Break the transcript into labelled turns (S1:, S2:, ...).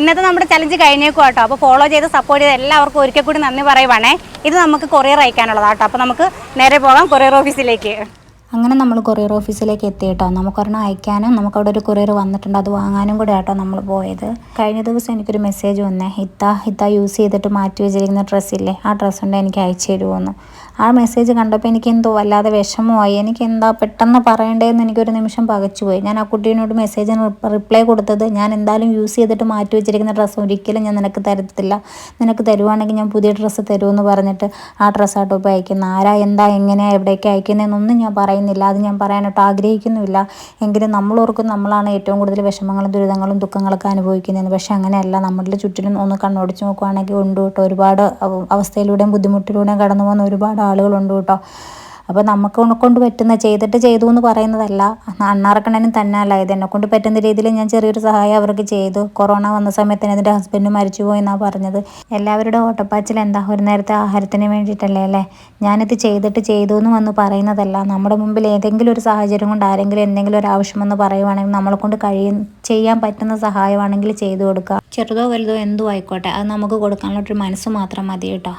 S1: ഇന്നത്തെ നമ്മുടെ ചലഞ്ച് കഴിഞ്ഞേക്കും കേട്ടോ അപ്പോൾ ഫോളോ ചെയ്ത് സപ്പോർട്ട് ചെയ്ത് എല്ലാവർക്കും ഒരിക്കൽ കൂടി നന്ദി പറയുവാണേ. ഇത് നമുക്ക് കൊറിയർ അയക്കാനുള്ളതാണ് കേട്ടോ അപ്പോൾ നമുക്ക് നേരെ പോകാം കൊറിയർ ഓഫീസിലേക്ക്
S2: അങ്ങനെ നമ്മൾ കൊറിയർ ഓഫീസിലേക്ക് എത്തി കേട്ടോ നമുക്കൊരെണ്ണം അയക്കാനും നമുക്കവിടെ ഒരു കൊറിയർ വന്നിട്ടുണ്ട്. അത് വാങ്ങാനും കൂടെ ആട്ടോ നമ്മൾ പോയത്. കഴിഞ്ഞ ദിവസം എനിക്കൊരു മെസ്സേജ് വന്നേ. ഹിത്ത ഹിത്ത യൂസ് ചെയ്തിട്ട് മാറ്റി വെച്ചിരിക്കുന്ന ഡ്രസ്സില്ലേ ആ ഡ്രസ്സ് ഉണ്ട് എനിക്ക് അയച്ചു തരുമോന്ന് ആ മെസ്സേജ് കണ്ടപ്പോൾ എനിക്ക് എന്തോ വല്ലാതെ വിഷമമായി. എനിക്ക് എന്താ പെട്ടെന്ന് പറയണ്ടേന്ന് എനിക്കൊരു നിമിഷം പകച്ചുപോയി. ഞാൻ ആ കുട്ടീനോട് മെസ്സേജിന് റിപ്ലൈ കൊടുത്തത് ഞാൻ എന്തായാലും യൂസ് ചെയ്തിട്ട് മാറ്റി വെച്ചിരിക്കുന്ന ഡ്രസ്സ് ഒരിക്കലും ഞാൻ നിനക്ക് തരത്തില്ല. നിനക്ക് തരുവാണെങ്കിൽ ഞാൻ പുതിയ ഡ്രസ്സ് തരുമെന്ന് പറഞ്ഞിട്ട് ആ ഡ്രസ്സാട്ടോ ഇപ്പോൾ അയക്കുന്നത് ആരാ എന്താ എങ്ങനെയാണ് എവിടേക്ക് അയക്കുന്നതെന്നൊന്നും ഞാൻ പറയുന്നില്ല. അത് ഞാൻ പറയാനായിട്ട് ആഗ്രഹിക്കുന്നുമില്ല. എങ്കിലും നമ്മൾ ഓർക്കും നമ്മളാണ് ഏറ്റവും കൂടുതൽ വിഷമങ്ങളും ദുരിതങ്ങളും ദുഃഖങ്ങളൊക്കെ അനുഭവിക്കുന്നതെന്ന്. പക്ഷേ അങ്ങനെയല്ല. നമ്മുടെ ചുറ്റിനും ഒന്ന് കണ്ണോടിച്ച് നോക്കുവാണെങ്കിൽ ഉണ്ട് കേട്ടോ. ഒരുപാട് അവ- അവസ്ഥയിലൂടെയും ബുദ്ധിമുട്ടിലൂടെയും കടന്നു പോകുന്ന ഒരുപാട് ആളുകളുണ്ട് കേട്ടോ. അപ്പോൾ നമുക്ക് കൊണ്ട് പറ്റുന്ന ചെയ്തിട്ട് ചെയ്തു എന്ന് പറയുന്നതല്ല. അണ്ണാറക്കണ്ണനും തന്നെ അല്ല ഇത് എന്നെ കൊണ്ട് പറ്റുന്ന രീതിയിൽ ഞാൻ ചെറിയൊരു സഹായം അവർക്ക് ചെയ്തു. കൊറോണ വന്ന സമയത്തിന് എന്റെ ഹസ്ബൻഡ് മരിച്ചു പോയി എന്നാണ് പറഞ്ഞത്. എല്ലാവരുടെ ഓട്ടപ്പാച്ചിൽ എന്താ? ഒരു നേരത്തെ ആഹാരത്തിന് വേണ്ടിയിട്ടല്ലേ അല്ലേ? ഞാനിത് ചെയ്തിട്ട് ചെയ്തു എന്ന് വന്ന് പറയുന്നതല്ല. നമ്മുടെ മുമ്പിൽ ഏതെങ്കിലും ഒരു സാഹചര്യം കൊണ്ട് ആരെങ്കിലും എന്തെങ്കിലും ഒരു ആവശ്യമെന്ന് പറയുവാണെങ്കിൽ നമ്മളെ കൊണ്ട് കഴിയും ചെയ്യാൻ പറ്റുന്ന സഹായമാണെങ്കിൽ ചെയ്തു കൊടുക്കുക. ചെറുതോ വലുതോ എന്തോ ആയിക്കോട്ടെ. അത് നമുക്ക് കൊടുക്കാനുള്ള ഒരു മനസ്സ് മാത്രം മതി കേട്ടോ.